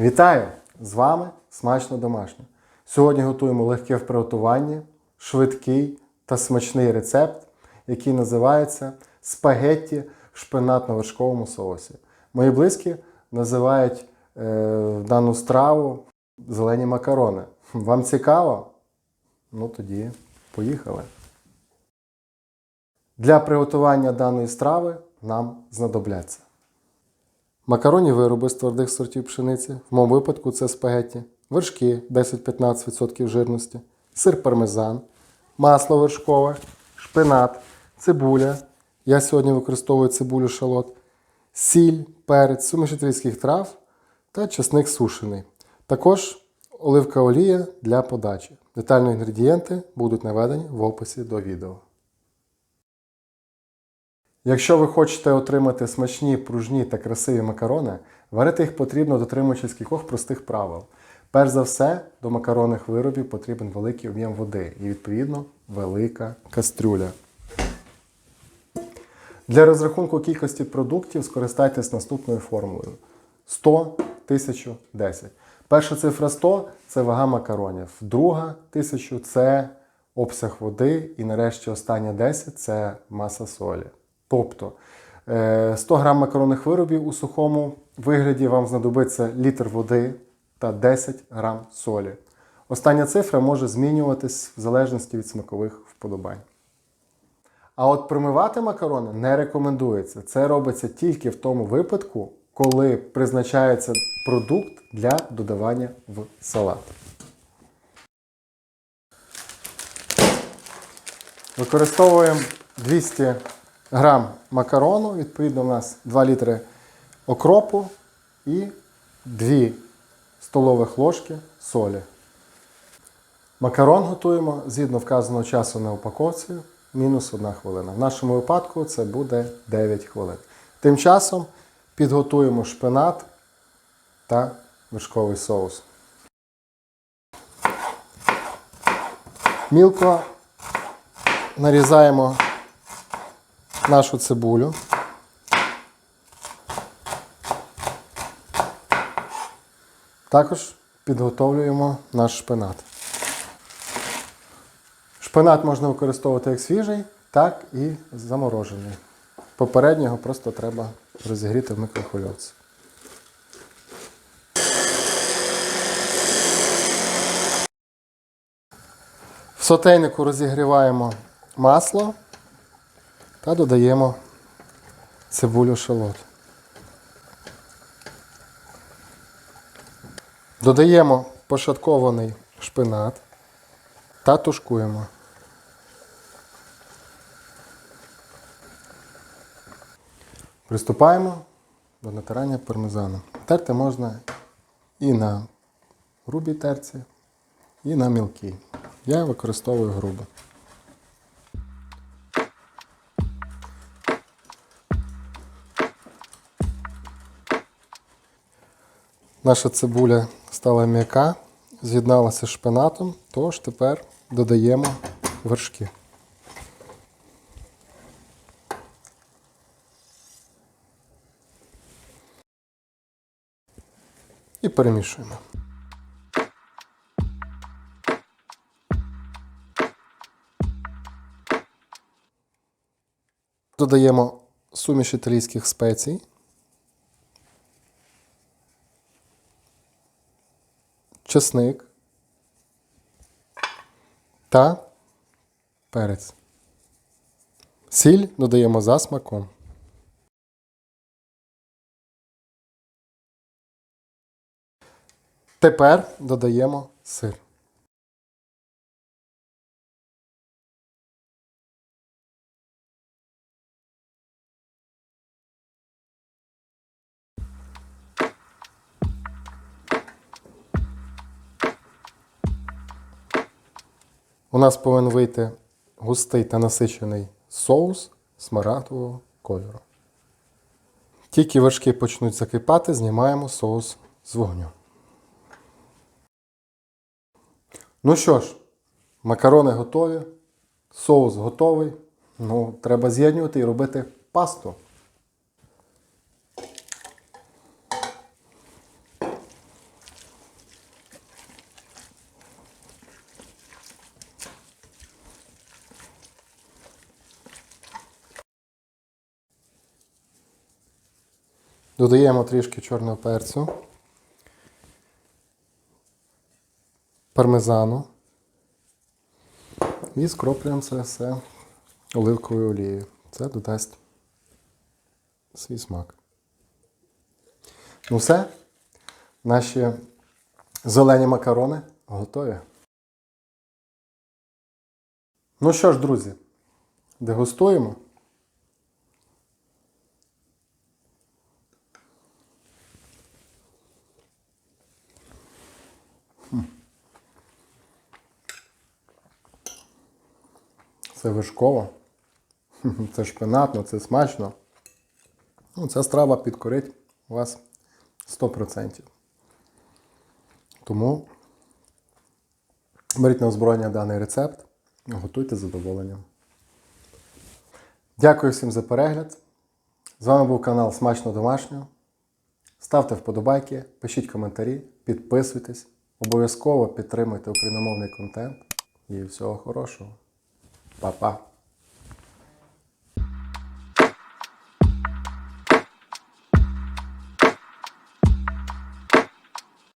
Вітаю! З вами смачно домашнє. Сьогодні готуємо легке в приготуванні, швидкий та смачний рецепт, який називається спагетті в шпинатно-вершковому соусі. Мої близькі називають е, дану страву зелені макарони. Вам цікаво? Ну тоді поїхали. Для приготування даної страви нам знадобляться Макаронні вироби з твердих сортів пшениці, в моєму випадку це спагетті, вершки 10-15% жирності, сир пармезан, масло вершкове, шпинат, цибуля. Я сьогодні використовую цибулю шалот, сіль, перець, суміш італійських трав та чесник сушений. Також оливка олія для подачі. Детальні інгредієнти будуть наведені в описі до відео. Якщо ви хочете отримати смачні, пружні та красиві макарони, варити їх потрібно дотримуючись кількох простих правил. Перш за все, до макаронних виробів потрібен великий об'єм води і, відповідно, велика кастрюля. Для розрахунку кількості продуктів скористайтесь наступною формулою: 100, 1000, 10. Перша цифра 100 це вага макаронів, друга 1000 це обсяг води, і нарешті остання 10 це маса солі. Тобто е, 100 грам макаронних виробів у сухому вигляді вам знадобиться літр води та 10 грам солі. Остання цифра може змінюватись в залежності від смакових вподобань. А от промивати макарони не рекомендується. Це робиться тільки в тому випадку, коли призначається продукт для додавання в салат. Використовуємо 200 грам макарону, відповідно, у нас 2 літри окропу і 2 столових ложки солі. Макарон готуємо згідно вказаного часу на упаковці, мінус 1 хвилина. В нашому випадку це буде 9 хвилин. Тим часом підготуємо шпинат та вершковий соус. Мілко нарізаємо нашу цибулю. Також підготовлюємо наш шпинат. Шпинат можна використовувати як свіжий, так і заморожений. Попереднього просто треба розігріти в микрохвильовці. В сотейнику розігріваємо масло та додаємо цибулю шалот. Додаємо пошаткований шпинат та тушкуємо. Приступаємо до натирання пармезану. Терти можна і на грубій терці, і на мілкій. Я використовую грубу. Наша цибуля стала м'яка, з'єдналася з шпинатом, тож тепер додаємо вершки. І перемішуємо. Додаємо суміш італійських спецій. Чесник та перець. Сіль додаємо за смаком. Тепер додаємо сир. У нас повинен вийти густий та насичений соус смарагдового кольору. Тільки вершки почнуть закипати, знімаємо соус з вогню. Ну що ж, макарони готові, соус готовий. Ну, треба з'єднувати і робити пасту. Додаємо трішки чорного перцю, пармезану і скроплюємо це все оливковою олією. Це додасть свій смак. Ну все, наші зелені макарони готові. Ну що ж, друзі, дегустуємо. Це вишково. Це шпинатно, це смачно. Ну, ця страва підкорить вас 100%. Тому беріть на озброєння даний рецепт, готуйте з задоволенням. Дякую всім за перегляд. З вами був канал Смачно Домашнього. Ставте вподобайки, пишіть коментарі, підписуйтесь, обов'язково підтримуйте україномовний контент. І всього хорошого. Па-па!